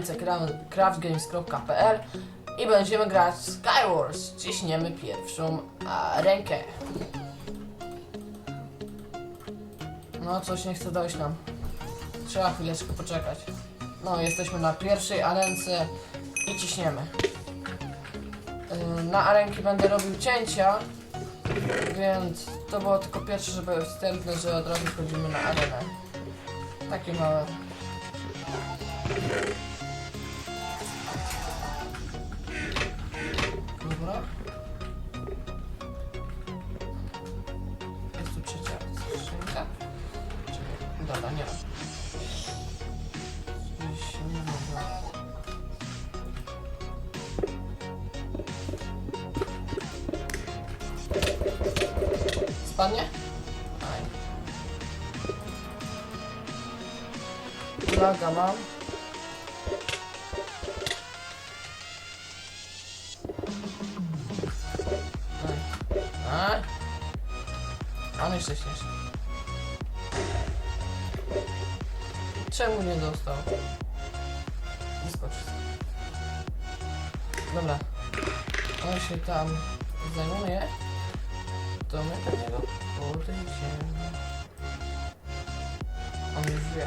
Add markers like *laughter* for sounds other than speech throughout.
arence craftgames.pl i będziemy grać Skywars. Ciśniemy pierwszą a, rękę. No, coś nie chce dojść nam. Trzeba chwileczkę poczekać. No, jesteśmy na pierwszej arence i ciśniemy. Yy, Na arenki będę robił cięcia, więc to było tylko pierwsze, żeby wstępne, że od razu wchodzimy na arenę. Takie małe. Spadnie? Aj. Laga mam. Aj. Aj. On jeszcze śmieszny. Czemu nie dostał? Wyskocz. Dobra. On się tam zajmuje. To my do niego podejdziemy. On już wie.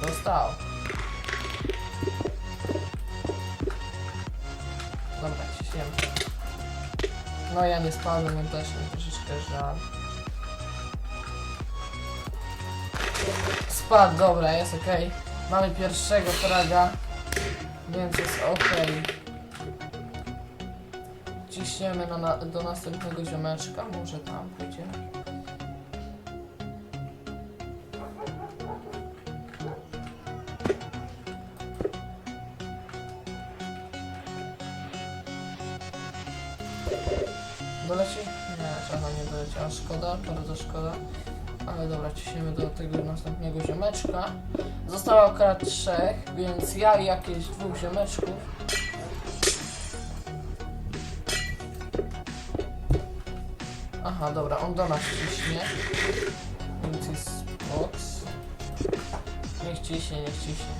Dostał. Dobra, ciśniemy. No ja nie spadłem, więc też mi troszeczkę żal. Spadł, dobra, jest ok. Mamy pierwszego fraga, więc jest ok. Ciśniemy na, na, do następnego ziomeczka, może tam pójdziemy. Doleci? Nie, czarna nie doleciała. Szkoda, bardzo szkoda. Ale dobra, ciśniemy do tego następnego ziomeczka. Zostało akurat trzech, więc ja i jakieś dwóch ziomeczków. Aha, dobra, on do nas ciśnie. Więc jest box. Niech ciśnie, niech ciśnie.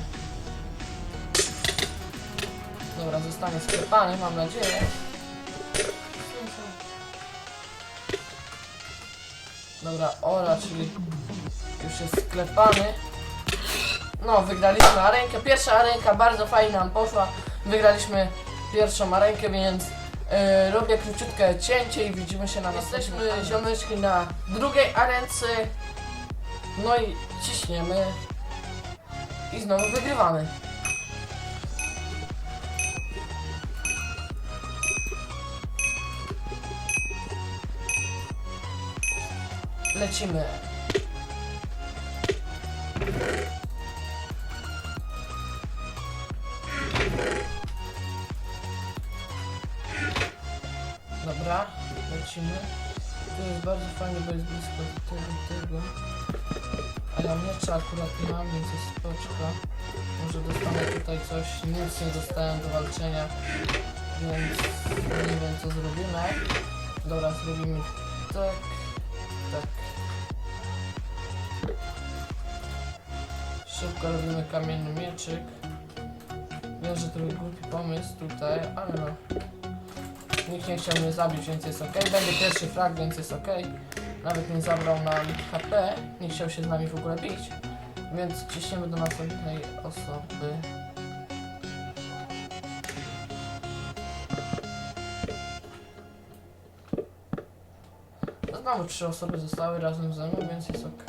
Dobra, zostanie sklepany, mam nadzieję. Dobra, Ora, czyli już jest sklepany. No, wygraliśmy arenkę. Pierwsza arenka bardzo fajnie nam poszła. Wygraliśmy pierwszą arenkę, więc yy, robię króciutkie cięcie i widzimy się na Jesteśmy ziomeczki na drugiej arence. No i ciśniemy. I znowu wygrywamy. Lecimy. Dobra, lecimy. To jest bardzo fajnie, bo jest blisko tego, tego. A ja miecza akurat nie mam, więc jest spoczka. Może dostanę tutaj coś, nic nie dostałem do walczenia, więc nie wiem co zrobimy. Dobra, zrobimy tak, tak. Szybko robimy kamienny mieczyk. Wiem, że to był głupi pomysł tutaj, ale no. Nikt nie chciał mnie zabić, więc jest ok. Będzie pierwszy frag, więc jest ok. Nawet nie zabrał nam HP. Nie chciał się z nami w ogóle bić. Więc ciśniemy do następnej osoby. Znowu trzy osoby zostały razem ze mną, więc jest ok.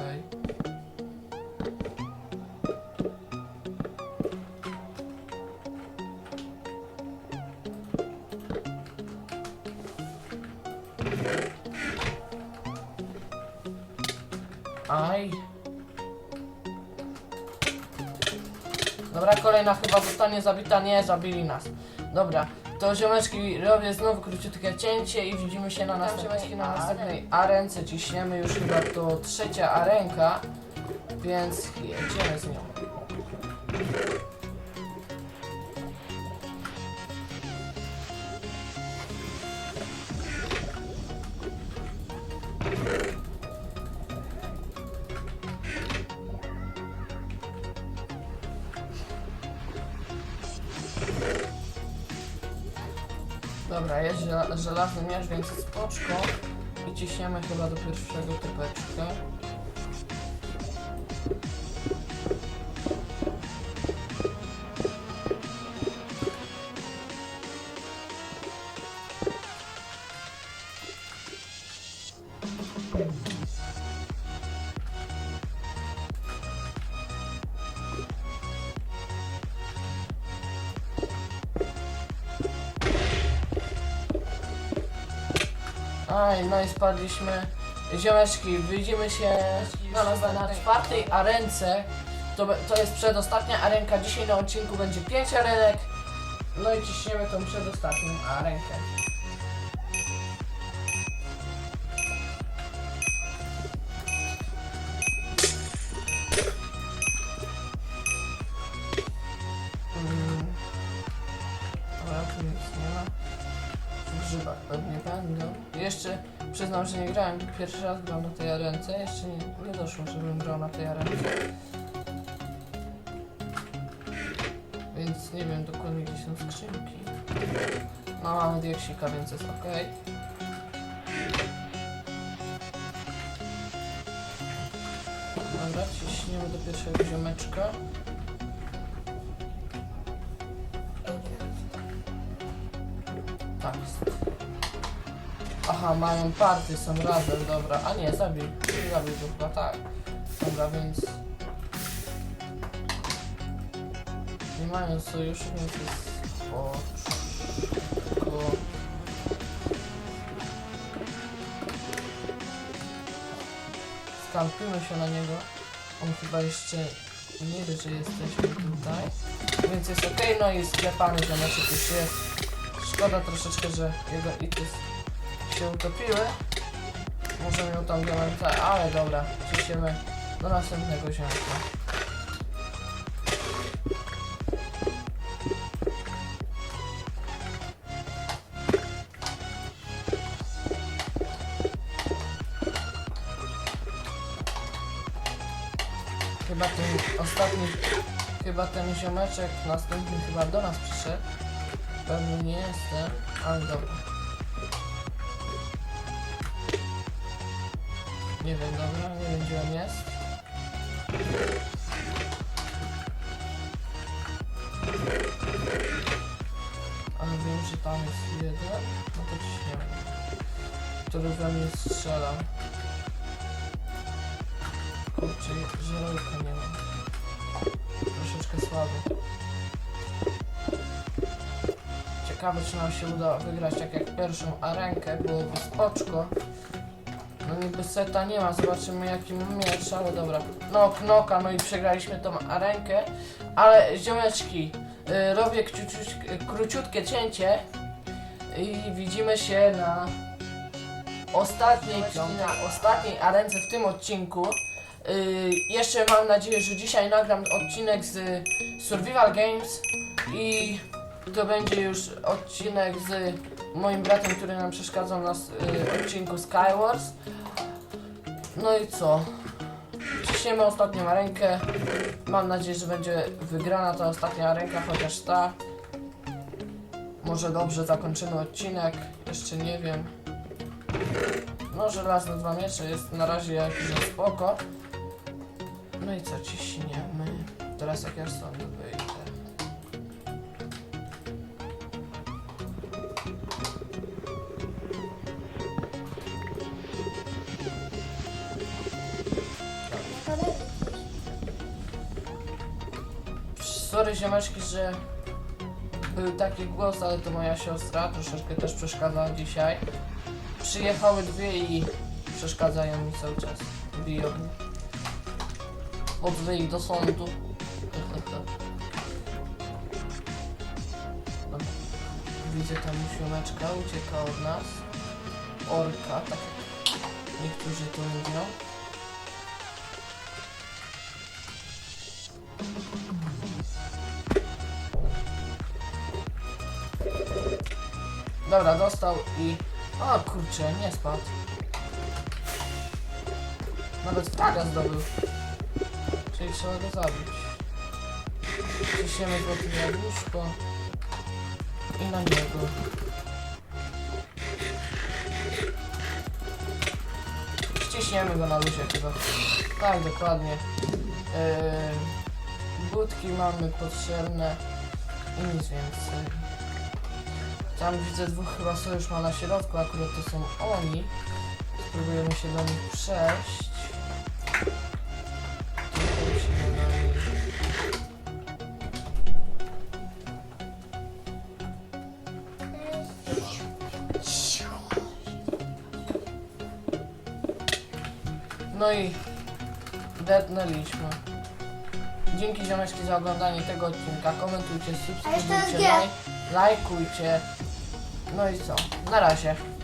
Aj. Dobra, kolejna chyba zostanie zabita. Nie, zabili nas. Dobra, to ziomeczki robię znowu króciutkie cięcie i widzimy się na następnej, na następnej arence. Ciśniemy już chyba to trzecia arenka, więc jedziemy z nią. Dobra, jest żela- żelazny miecz, więc spoczko. I ciśniemy chyba do pierwszego typeczka. Aj, no i spadliśmy. Ziomeczki, widzimy się na, czwartej arence. To, to jest przedostatnia arenka. Dzisiaj na odcinku będzie 5 arenek. No i ciśniemy tą przedostatnią arenkę. Przyznam, że nie grałem. Pierwszy raz gram na tej arence. Jeszcze nie, nie doszło, żebym grał na tej arence. Więc nie wiem dokładnie gdzie są skrzynki. No mamy dieksika, więc jest ok. Dobra, ciśniemy do pierwszego ziomeczka. Tak jest. Aha, mają party, są razem, dobra. A nie, zabił. Zabił go chyba, tak. Dobra, więc... Nie mają sojuszu, więc jest... Spoczko. Skampimy się na niego. On chyba jeszcze nie wie, że jesteśmy tutaj. Więc jest ok, no i sklepany ziomeczek już jest. Szkoda troszeczkę, że jego ity się utopiły. Może miał tam diamenta, ale dobra, ciśniemy do następnego ziomka. Chyba ten ostatni, chyba ten ziomeczek następny chyba do nas przyszedł. Pewnie nie jestem, ale dobra. Nie wiem, dobra, nie gdzie on jest. Ale wiem, że tam jest jeden. No to ciśniemy. Który we mnie strzela. Kurczę, żelejka nie mam. Troszeczkę słaby. Ciekawe, czy nam się uda wygrać tak jak pierwszą arenkę, byłoby spoczko. No niby seta nie ma, zobaczymy jaki ma miecz, ale dobra. No, knoka, no i przegraliśmy tą arenkę. Ale ziomeczki, y, robię króciutkie cięcie i widzimy się na ostatniej, na ostatniej arence w tym odcinku. Y, jeszcze mam nadzieję, że dzisiaj nagram odcinek z Survival Games i to będzie już odcinek z moim bratem, który nam przeszkadzał na y, odcinku Skywars. No i co? Ciśniemy ostatnią rękę. Mam nadzieję, że będzie wygrana ta ostatnia ręka, chociaż ta. Może dobrze zakończymy odcinek, jeszcze nie wiem. No, żelazne dwa miecze jest na razie jakże spoko. No i co, ciśniemy. Teraz jak ja stąd Sorry ziomeczki, że był taki głos, ale to moja siostra troszeczkę też przeszkadza dzisiaj. Przyjechały dwie i przeszkadzają mi cały czas. Biją mnie. Odwę ich do sądu. *laughs* Widzę tam ziomeczka, ucieka od nas. Orka, tak jak niektórzy to mówią. Dobra, dostał i... O kurczę, nie spadł. Nawet taga zdobył. Czyli trzeba go zabić. Ciśniemy złote jabłuszko. I na niego. Ściśniemy go na luzie chyba. Tak, dokładnie. Yy, budki mamy potrzebne i nic więcej. Tam widzę dwóch chyba sojusz ma na środku, akurat to są oni. Spróbujemy się do nich przejść. No i detnęliśmy. Dzięki ziomeczki za oglądanie tego odcinka. Komentujcie, subskrybujcie, laj, lajkujcie. No i co? Na razie.